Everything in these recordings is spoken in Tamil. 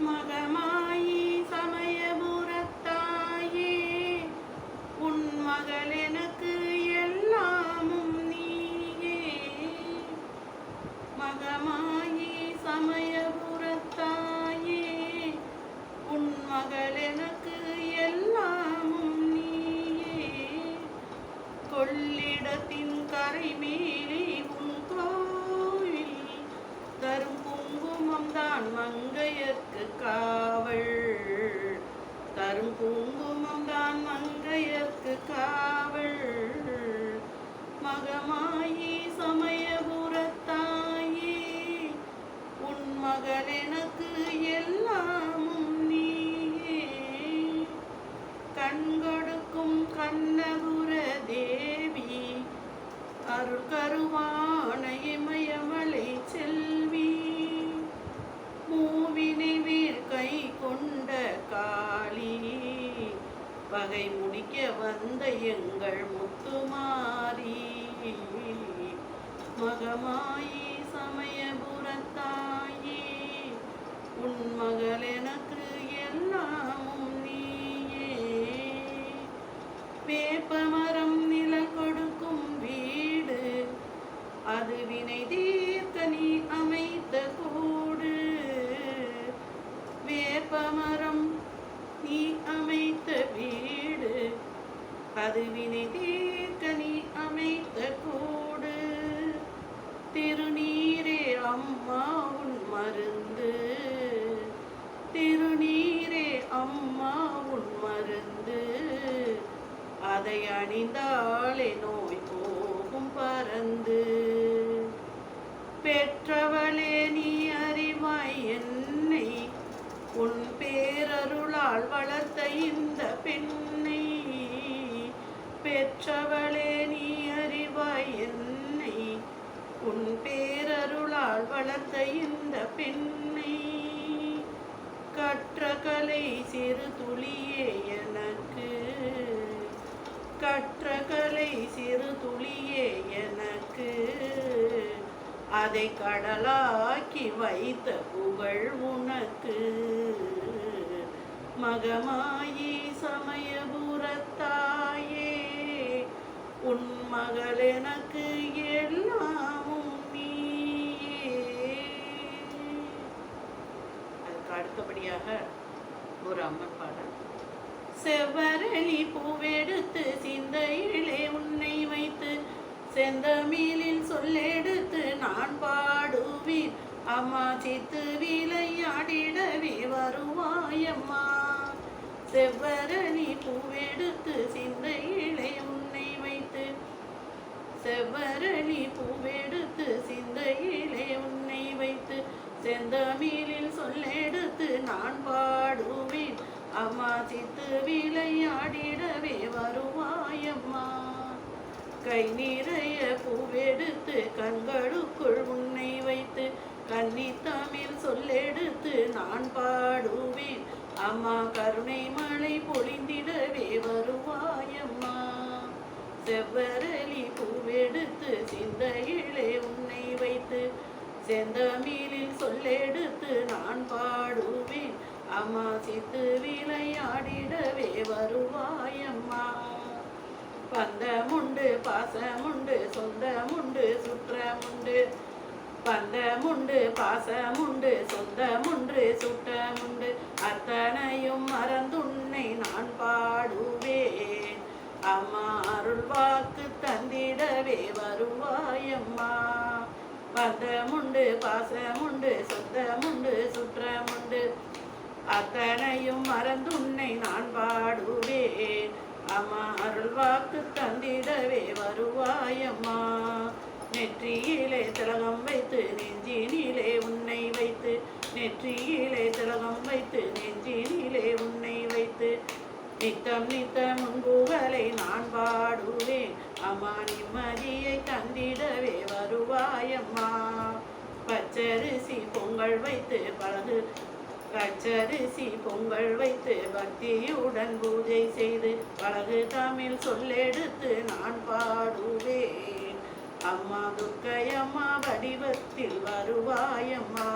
மகமாயி சமயபுரத்தாயே உன் மகள் எனக்கு எல்லாமும் நீயே. மகமாயி சமயபுரத்தாயே உன் மகள் எனக்கு எல்லாமும் நீயே. கொள்ளிடத்தின் கரை மேலே தான் மங்கையர்க்கு காவல். தரும் குங்குமம் தான் மங்கையர்க்கு காவல். மகமாயி சமயபுரத்தாயி உன் மகள் எனக்கு எல்லாமும் நீயே. கண்கொடுக்கும் கண்ணபுர தேவி அருள் கருவான இமயமலை செல்ல மூவினை வீர் கை கொண்ட காளி. பகை முடிக்க வந்த எங்கள் முத்துமாரி. மகமாயி சமயபுரத்தாயி உன் மகள் எனக்கு பணிந்தாளே நோய் போகும் பறந்து. பெற்றவளே நீ அறிவாய் என்னை. உன் பேரருளால் வளர்த்த இந்த பெண்ணை. பெற்றவளே நீ அறிவாய் என்னை. உன் பேரருளால் வளர்த்த இந்த பெண்ணை. கற்ற கலை சிறு துளியே எனக்கு. கற்ற கலை சிறு துளியே எனக்கு. அதை கடலாக்கி வைத்த புகழ் உனக்கு. மகமாயி சமயபுரத்தாயே உன் மகள் எனக்கு எல்லாமும் நீயே. அதுக்கு அடுத்தபடியாக ஒரு அம்மன் பாடல். செவ்வரளி பூவெடுத்து சிந்தையிலே உன்னை வைத்து செந்தமிழில் சொல்லெடுத்து நான் பாடுவேன். அம்மா சித்து விளையாடிடவே வருவாயம்மா செவ்வரளி பூவெடுத்து சிந்த ரசித்து விளையாடிடவே வருவாயம்மா. கை நிறைய பூவெடுத்து கண்களுக்குள் உன்னை வைத்து கன்னி தமிழ் சொல்லெடுத்து நான் பாடுவேன். அம்மா கருணை மலை பொழிந்திடவே வருவாயம்மா. செவ்வரளி பூ பாடுவேன் விளையாடிடவே வருவாயம்மா. பந்தமுண்டு பாசமுண்டு சொந்தமுண்டு சுற்றமுண்டு பந்தமுண்டு பாசமுண்டு சொந்தமுண்டு சுற்றமுண்டு அத்தனையும் மறந்துன்னை நான் பாடுவேன். அம்மா அருள் வாக்கு தந்திடவே வருவாயம்மா. பந்தமுண்டு பாசமுண்டு சொந்தமுண்டு சுற்றமுண்டு அத்தனையும் மறந்துன்னை நான் பாடுவேன். அம்மா அருள் வாக்கு தந்திடவே வருவாயம்மா. நெற்றியிலே திலகம் வைத்து நெஞ்சினிலே உன்னை வைத்து நெற்றியிலே திலகம் வைத்து நெஞ்சினிலே உன்னை வைத்து. நித்தம் நித்தம் முன்புகளை நான் பாடுவேன். அம்மா நிம்மதியை தந்திடவே வருவாயம்மா. பச்சரிசி பொங்கல் வைத்து பழகு பச்சரிசி பொங்கல் வைத்து பக்தியுடன் பூஜை செய்து பழகு தமிழ் சொல்லெடுத்து நான் பாடுவேன். அம்மா துர்க்கையம்மா வடிவத்தில் வருவாயம்மா.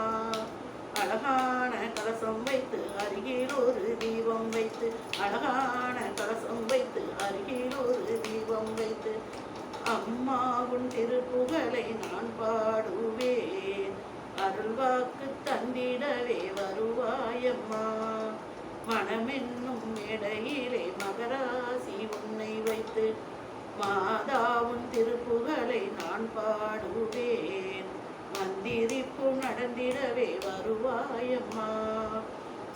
அழகான கலசம் வைத்து அருகில் ஒரு தீபம் வைத்து அழகான கலசம் வைத்து அருகில் ஒரு தீபம் வைத்து அம்மாவும் திருப்புகழை நான் பாடுவேன். அருள்வாக்கு தந்திடவே வருவாயம்மா. மனமென்னும் மேடையிலே மகராசி உன்னை வைத்து மாதாவும் திருப்புகழை நான் பாடுவேன். மந்திரிப்பு நடந்திடவே வருவாயம்மா.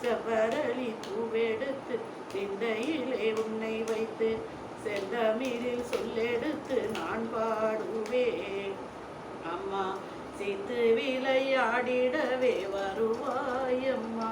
செவ்வரளி பூவெடுத்து திண்டையிலே உன்னை வைத்து செந்தமிழில் சொல்லெடுத்து நான் பாடுவேன். அம்மா சித்துவி பாடிடவே வருவாயம்மா.